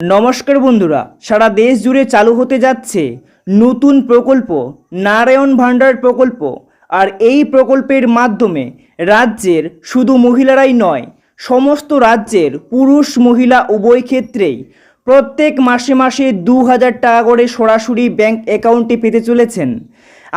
নমস্কার বন্ধুরা, সারা দেশ জুড়ে চালু হতে যাচ্ছে নতুন প্রকল্প, নারায়ণ ভাণ্ডার প্রকল্প। আর এই প্রকল্পের মাধ্যমে রাজ্যের শুধু মহিলারাই নয়, সমস্ত রাজ্যের পুরুষ, মহিলা, উভয় ক্ষেত্রেই প্রত্যেক মাসে মাসে দু হাজার টাকা করে সরাসরি ব্যাংক অ্যাকাউন্টে পেতে চলেছেন।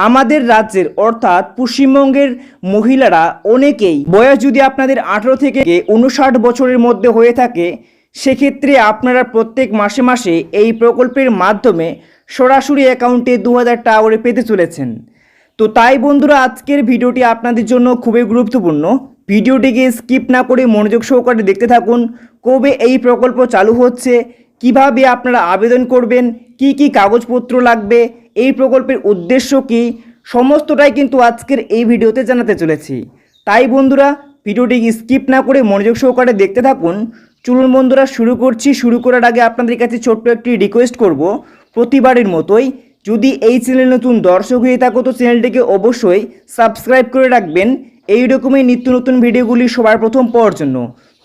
আমাদের রাজ্যের, অর্থাৎ পশ্চিমবঙ্গের মহিলারা অনেকেই, বয়স যদি আপনাদের আঠেরো থেকে উনষাট বছরের মধ্যে হয়ে থাকে সেক্ষেত্রে আপনারা প্রত্যেক মাসে মাসে এই প্রকল্পের মাধ্যমে সরাসরি অ্যাকাউন্টে দু হাজার টাকা করে পেতে চলেছেন। তো তাই বন্ধুরা, আজকের ভিডিওটি আপনাদের জন্য খুবই গুরুত্বপূর্ণ। ভিডিওটিকে স্কিপ না করে মনোযোগ সহকারে দেখতে থাকুন, কবে এই প্রকল্প চালু হচ্ছে, কীভাবে আপনারা আবেদন করবেন, কি কি কাগজপত্র লাগবে, এই প্রকল্পের উদ্দেশ্য কি, সমস্তটাই কিন্তু আজকের এই ভিডিওতে জানাতে চলেছি। তাই বন্ধুরা ভিডিওটি স্কিপ না করে মনোযোগ সহকারে দেখতে থাকুন চলুন বন্ধুরা, শুরু করছি। শুরু করার আগে আপনাদের কাছে ছোট্ট একটি রিকোয়েস্ট করব প্রতিবারের মতোই। যদি এই চ্যানেল নতুন দর্শক হয়ে থাকো, তো চ্যানেলটিকে অবশ্যই সাবস্ক্রাইব করে রাখবেন। এই রকমই নিত্য নতুন ভিডিওগুলি সবার প্রথম পাওয়ার জন্য।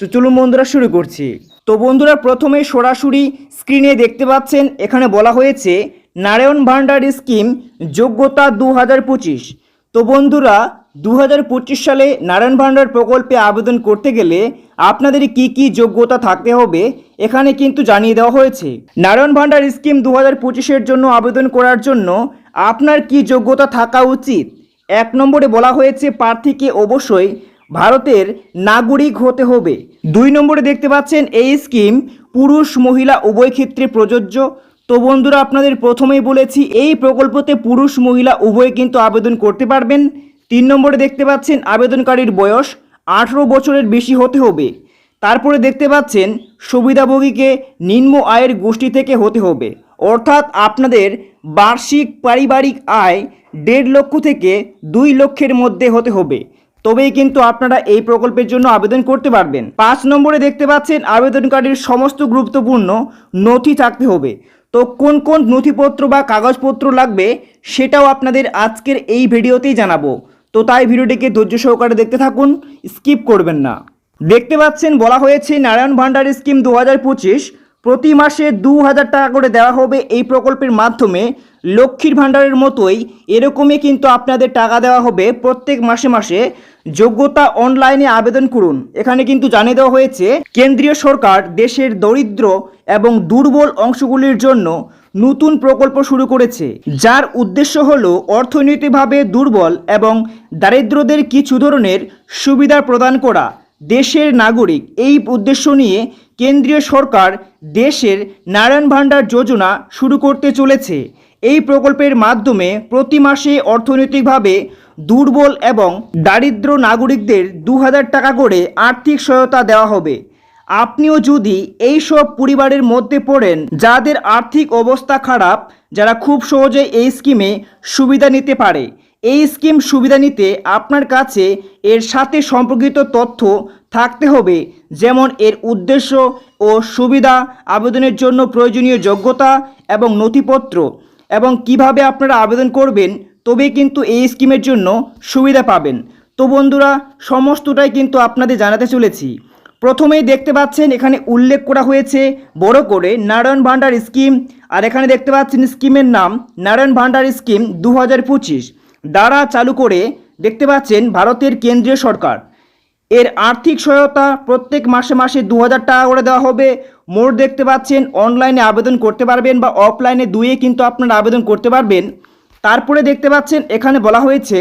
তো চলুন বন্ধুরা, শুরু করছি। তো বন্ধুরা, প্রথমে সরাসরি স্ক্রিনে দেখতে পাচ্ছেন, এখানে বলা হয়েছে, নারায়ণ ভান্ডার স্কিম যোগ্যতা দু হাজার পঁচিশ। তো বন্ধুরা দু হাজার পঁচিশ সালে নারায়ণ ভান্ডার প্রকল্পে আবেদন করতে গেলে আপনাদের কি কি যোগ্যতা থাকতে হবে, এখানে কিন্তু জানিয়ে দেওয়া হয়েছে। নারায়ণ ভান্ডার স্কিম দু হাজার জন্য আবেদন করার জন্য আপনার কি যোগ্যতা থাকা উচিত? এক নম্বরে বলা হয়েছে প্রার্থীকে অবশ্যই ভারতের নাগরিক হতে হবে। দুই নম্বরে দেখতে পাচ্ছেন এই স্কিম পুরুষ, মহিলা, উভয় ক্ষেত্রে প্রযোজ্য। তো বন্ধুরা, আপনাদের প্রথমেই বলেছি, এই প্রকল্পতে পুরুষ, মহিলা, উভয়ে কিন্তু আবেদন করতে পারবেন। তিন নম্বরে দেখতে পাচ্ছেন আবেদনকারীর বয়স আঠেরো বছরের বেশি হতে হবে। তারপরে দেখতে পাচ্ছেন সুবিধাভোগীকে নিম্ন আয়ের গোষ্ঠী থেকে হতে হবে। অর্থাৎ আপনাদের বার্ষিক পারিবারিক আয় দেড় লক্ষ থেকে দুই লক্ষের মধ্যে হতে হবে। তবেই কিন্তু আপনারা এই প্রকল্পের জন্য আবেদন করতে পারবেন। পাঁচ নম্বরে দেখতে পাচ্ছেন আবেদনকারীর সমস্ত গুরুত্বপূর্ণ নথি থাকতে হবে। তো কোন কোন নথিপত্র বা কাগজপত্র লাগবে সেটাও আপনাদের আজকের এই ভিডিওতেই জানাব। তো তাই ভিডিওটিকে ধৈর্য সহকারে দেখতে থাকুন, স্কিপ করবেন না। দেখতে পাচ্ছেন, বলা হয়েছে নারায়ণ ভান্ডার স্কিম দু হাজার পঁচিশ প্রতি মাসে দু হাজার টাকা করে দেওয়া হবে এই প্রকল্পের মাধ্যমে। লক্ষ্মীর ভাণ্ডারের মতোই এরকমই কিন্তু আপনাদের টাকা দেওয়া হবে প্রত্যেক মাসে মাসে। যোগ্যতা অনলাইনে আবেদন করুন। এখানে কিন্তু জানিয়ে দেওয়া হয়েছে, কেন্দ্রীয় সরকার দেশের দরিদ্র এবং দুর্বল অংশগুলির জন্য নতুন প্রকল্প শুরু করেছে, যার উদ্দেশ্য হল অর্থনৈতিকভাবে দুর্বল এবং দারিদ্রদের কিছু ধরনের সুবিধা প্রদান করা। দেশের নাগরিক এই উদ্দেশ্য নিয়ে কেন্দ্রীয় সরকার দেশের নারায়ণ ভাণ্ডার যোজনা শুরু করতে চলেছে। এই প্রকল্পের মাধ্যমে প্রতি মাসে অর্থনৈতিকভাবে দুর্বল এবং দারিদ্র নাগরিকদের দু হাজার টাকা করে আর্থিক সহায়তা দেওয়া হবে। আপনিও যদি এই সব পরিবারের মধ্যে পড়েন, যাদের আর্থিক অবস্থা খারাপ, যারা খুব সহজে এই স্কিমে সুবিধা নিতে পারে। এই স্কিম সুবিধা নিতে আপনার কাছে এর সাথে সম্পর্কিত তথ্য থাকতে হবে, যেমন এর উদ্দেশ্য ও সুবিধা, আবেদনের জন্য প্রয়োজনীয় যোগ্যতা এবং নথিপত্র, এবং কীভাবে আপনারা আবেদন করবেন, তবেই কিন্তু এই স্কিমের জন্য সুবিধা পাবেন। তো বন্ধুরা, সমস্তটাই কিন্তু আপনাদের জানাতে চলেছি। প্রথমেই দেখতে পাচ্ছেন এখানে উল্লেখ করা হয়েছে বড় করে নারায়ণ ভান্ডার স্কিম, আর এখানে দেখতে পাচ্ছেন স্কিমের নাম নারায়ণ ভান্ডার স্কিম দু হাজার পঁচিশ। দ্বারা চালু করে দেখতে পাচ্ছেন ভারতের কেন্দ্রীয় সরকার। এর আর্থিক সহায়তা প্রত্যেক মাসে মাসে দু হাজার টাকা করে দেওয়া হবে। মোট দেখতে পাচ্ছেন অনলাইনে আবেদন করতে পারবেন বা অফলাইনে দুয়ে কিন্তু আপনারা আবেদন করতে পারবেন। তারপরে দেখতে পাচ্ছেন এখানে বলা হয়েছে,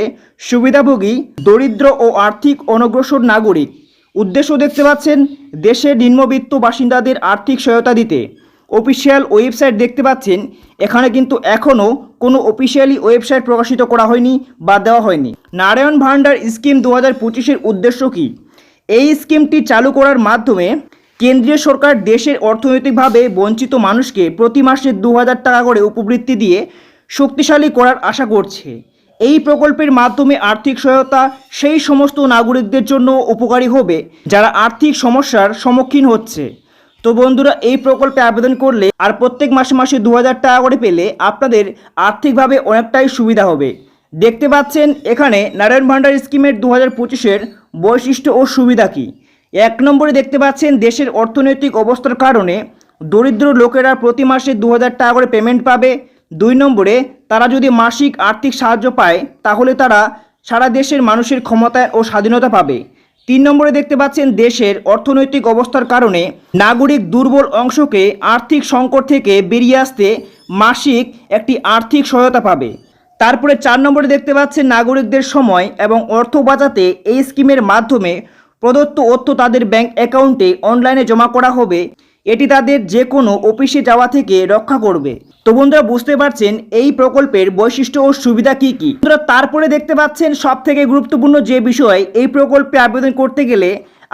সুবিধাভোগী, দরিদ্র ও আর্থিক অনগ্রসর নাগরিক। উদ্দেশ্য দেখতে পাচ্ছেন দেশের নিম্নবিত্ত বাসিন্দাদের আর্থিক সহায়তা দিতে। অফিসিয়াল ওয়েবসাইট দেখতে পাচ্ছেন, এখানে কিন্তু এখনও কোনো অফিসিয়ালি ওয়েবসাইট প্রকাশিত করা হয়নি বা দেওয়া হয়নি। নারায়ণ ভান্ডার স্কিম দু হাজার পঁচিশের উদ্দেশ্য কী? এই স্কিমটি চালু করার মাধ্যমে কেন্দ্রীয় সরকার দেশের অর্থনৈতিকভাবে বঞ্চিত মানুষকে প্রতি মাসে দু হাজার টাকা করে উপবৃত্তি দিয়ে শক্তিশালী করার আশা করছে। এই প্রকল্পের মাধ্যমে আর্থিক সহায়তা, সেই সমস্ত নাগরিকদের জন্য উপকারী হবে, যারা আর্থিক সমস্যার সম্মুখীন হচ্ছে। তো বন্ধুরা, এই প্রকল্পে আবেদন করলে আর প্রত্যেক মাসে মাসে দু হাজার টাকা করে পেলে আপনাদের আর্থিকভাবে অনেকটাই সুবিধা হবে। দেখতে পাচ্ছেন, এখানে নারায়ণ ভান্ডার স্কিমের দু হাজার পঁচিশের বৈশিষ্ট্য ও সুবিধা কী? এক নম্বরে দেখতে পাচ্ছেন, দেশের অর্থনৈতিক অবস্থার কারণে দরিদ্র লোকেরা প্রতি মাসে দু হাজার টাকা করে পেমেন্ট পাবে। দুই নম্বরে, তারা যদি মাসিক আর্থিক সাহায্য পায়, তাহলে তারা সারা দেশের মানুষের ক্ষমতা ও স্বাধীনতা পাবে। তিন নম্বরে দেখতে পাচ্ছেন, দেশের অর্থনৈতিক অবস্থার কারণে নাগরিক দুর্বল অংশকে আর্থিক সংকট থেকে বেরিয়ে আসতে মাসিক একটি আর্থিক সহায়তা পাবে। তারপরে চার নম্বরে দেখতে পাচ্ছেন, নাগরিকদের সময় এবং অর্থ বাঁচাতে এই স্কিমের মাধ্যমে প্রদত্ত অর্থ তাদের ব্যাংক অ্যাকাউন্টে অনলাইনে জমা করা হবে। এটি তাদের যে কোনো অফিসে যাওয়া থেকে রক্ষা করবে। তো বন্ধুরা বুঝতে পারছেন, এই প্রকল্পের বৈশিষ্ট্য ও সুবিধা কি কি? বন্ধুরা তারপরে দেখতে পাচ্ছেন সব থেকে গুরুত্বপূর্ণ যে বিষয়, এই প্রকল্পে আবেদন করতে গেলে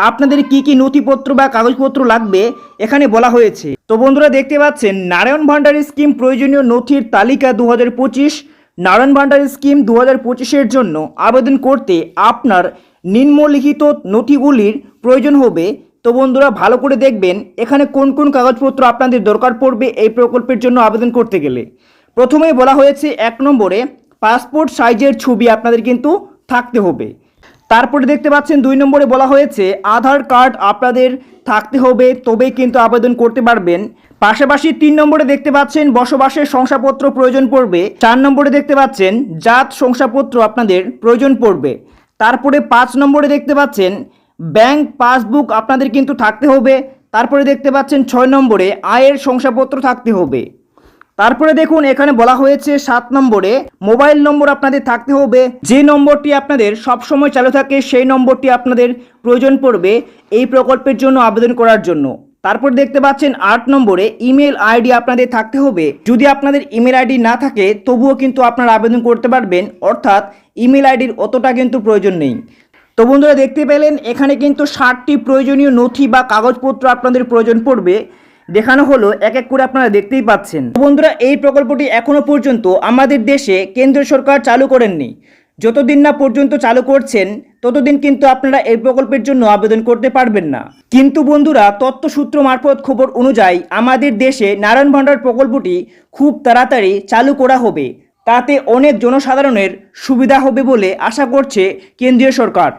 আপনাদের কি কি নথিপত্র বা কাগজপত্র লাগবে এখানে বলা হয়েছে। তো বন্ধুরা দেখতে পাচ্ছেন, নারায়ণ ভান্ডারী স্কিম প্রয়োজনীয় নথির তালিকা দু হাজার পঁচিশ, নারায়ণ ভান্ডারী স্কিম দু হাজার পঁচিশের জন্য আবেদন করতে আপনার নিম্নলিখিত নথিগুলির প্রয়োজন হবে। তো বন্ধুরা, ভালো করে দেখবেন এখানে কোন কোন কাগজপত্র আপনাদের দরকার পড়বে এই প্রকল্পের জন্য আবেদন করতে গেলে। প্রথমেই বলা হয়েছে এক নম্বরে পাসপোর্ট সাইজের ছবি আপনাদের কিন্তু থাকতে হবে। তারপরে দেখতে পাচ্ছেন দুই নম্বরে বলা হয়েছে আধার কার্ড আপনাদের থাকতে হবে, তবেই কিন্তু আবেদন করতে পারবেন। পাশাপাশি তিন নম্বরে দেখতে পাচ্ছেন বসবাসের শংসাপত্র প্রয়োজন পড়বে। চার নম্বরে দেখতে পাচ্ছেন জাত শংসাপত্র আপনাদের প্রয়োজন পড়বে। তারপরে পাঁচ নম্বরে দেখতে পাচ্ছেন ব্যাংক পাসবুক আপনাদের কিন্তু থাকতে হবে। তারপরে দেখতে পাচ্ছেন ছয় নম্বরে আয়ের শংসাপত্র থাকতে হবে। তারপরে দেখুন, এখানে বলা হয়েছে সাত নম্বরে মোবাইল নম্বর আপনাদের থাকতে হবে। যে নম্বরটি আপনাদের সব সময় চালু থাকে, সেই নম্বরটি আপনাদের প্রয়োজন পড়বে এই প্রকল্পের জন্য আবেদন করার জন্য। তারপর দেখতে পাচ্ছেন আট নম্বরে ইমেল আইডি আপনাদের থাকতে হবে। যদি আপনাদের ইমেল আইডি না থাকে, তবুও কিন্তু আপনারা আবেদন করতে পারবেন। অর্থাৎ ইমেল আইডির অতটা কিন্তু প্রয়োজন নেই। তো বন্ধুরা দেখতে পেলেন, এখানে কিন্তু ষাটটি প্রয়োজনীয় নথি বা কাগজপত্র আপনাদের প্রয়োজন পড়বে। দেখানো হলো, এক এক করে আপনারা দেখতেই পাচ্ছেন। বন্ধুরা, এই প্রকল্পটি এখনও পর্যন্ত আমাদের দেশে কেন্দ্র সরকার চালু করেননি। যতদিন না পর্যন্ত চালু করছেন, ততদিন কিন্তু আপনারা এই প্রকল্পের জন্য আবেদন করতে পারবেন না। কিন্তু বন্ধুরা, তথ্যসূত্র মারফত খবর অনুযায়ী আমাদের দেশে নারায়ণ ভান্ডার প্রকল্পটি খুব তাড়াতাড়ি চালু করা হবে। তাতে অনেক জনসাধারণের সুবিধা হবে বলে আশা করছে কেন্দ্রীয় সরকার।